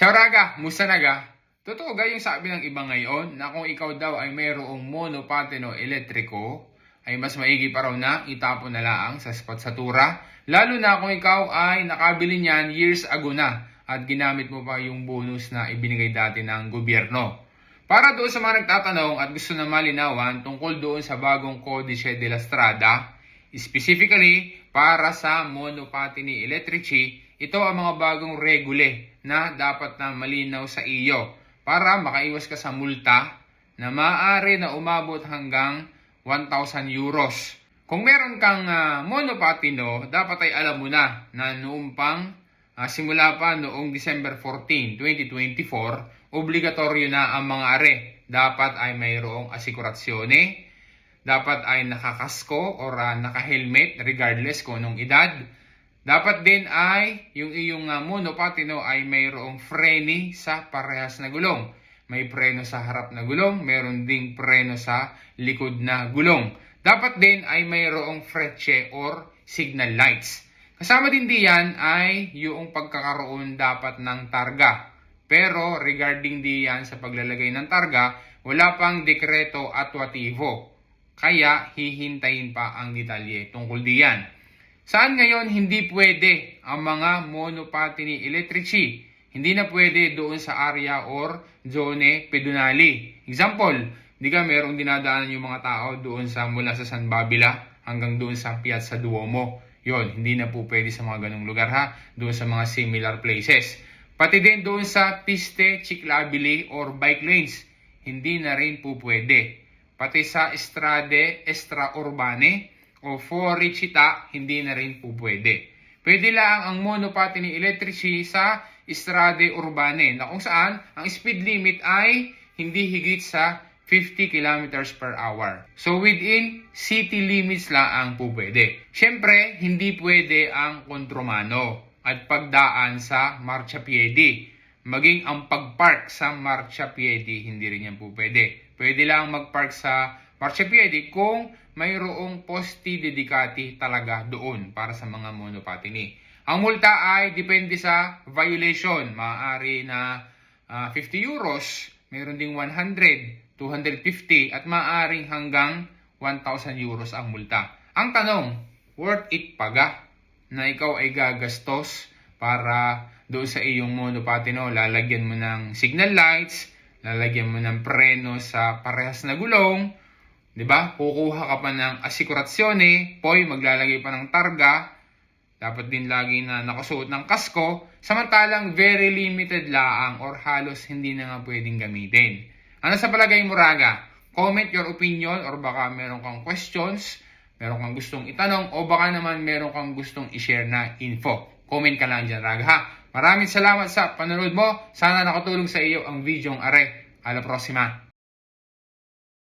Ciao Raga, musta naga? Totoo ga yung sabi ng iba ngayon na kung ikaw daw ay mayroong monopatino elektriko, ay mas maigi pa raw na itapon na laang sa spatsatura, lalo na kung ikaw ay nakabili niyan years ago na at ginamit mo pa yung bonus na ibinigay dati ng gobyerno. Para doon sa mga nagtatanong at gusto na malinawan tungkol doon sa bagong Codice de la Strada, specifically para sa monopatini electrici, ito ang mga bagong regule na dapat na malinaw sa iyo para makaiwas ka sa multa na maaari na umabot hanggang 1,000 euros. Kung meron kang ah, monopatino, dapat ay alam mo na na noong pang ah, simula pa noong December 14, 2024, obligatoryo na ang mga are. Dapat ay mayroong asikurasyone, dapat ay nakakasko or ah, naka-helmet regardless kung anong edad. Dapat din ay yung iyong uh, monopatino ay mayroong freni sa parehas na gulong. May preno sa harap na gulong, meron ding preno sa likod na gulong. Dapat din ay mayroong freche or signal lights. Kasama din diyan ay yung pagkakaroon dapat ng targa. Pero regarding diyan sa paglalagay ng targa, wala pang dekreto atwativo. Kaya hihintayin pa ang detalye tungkol diyan. Saan ngayon hindi pwede ang mga monopatini electrici? Hindi na pwede doon sa area or zone pedonali. Example, di ka merong dinadaanan yung mga tao doon sa mula sa San Babila hanggang doon sa Piazza Duomo. Yon, hindi na po pwede sa mga ganong lugar ha, doon sa mga similar places. Pati din doon sa piste, ciclabili or bike lanes, hindi na rin po pwede. Pati sa estrade, extra-urbane, o Foricita, hindi na rin po pwede. Pwede lang ang monopatini electrici sa Estrade Urbane na kung saan ang speed limit ay hindi higit sa 50 kilometers per hour. So within city limits lang ang po pwede. Siyempre, hindi pwede ang kontromano at pagdaan sa marciapiedi. Maging ang pagpark sa marciapiedi, hindi rin yan po pwede. Pwede lang magpark sa marciapiedi kung mayroong posti dedicati talaga doon para sa mga monopatini. Ang multa ay depende sa violation. Maaari na ah, 50 euros, mayroon ding 100, 250 at maaaring hanggang 1,000 euros ang multa. Ang tanong, worth it paga na ikaw ay gagastos para doon sa iyong monopatino, lalagyan mo ng signal lights, lalagyan mo ng preno sa parehas na gulong, 'di ba? Kukuha ka pa ng asikurasyone, poy maglalagay pa ng targa, dapat din lagi na nakasuot ng kasko, samantalang very limited laang or halos hindi na nga pwedeng gamitin. Ano sa palagay mo, Raga? Comment your opinion or baka meron kang questions, meron kang gustong itanong o baka naman meron kang gustong i-share na info. Comment ka lang dyan, Raga. Ha? Maraming salamat sa panonood mo. Sana nakatulong sa iyo ang video are. A la.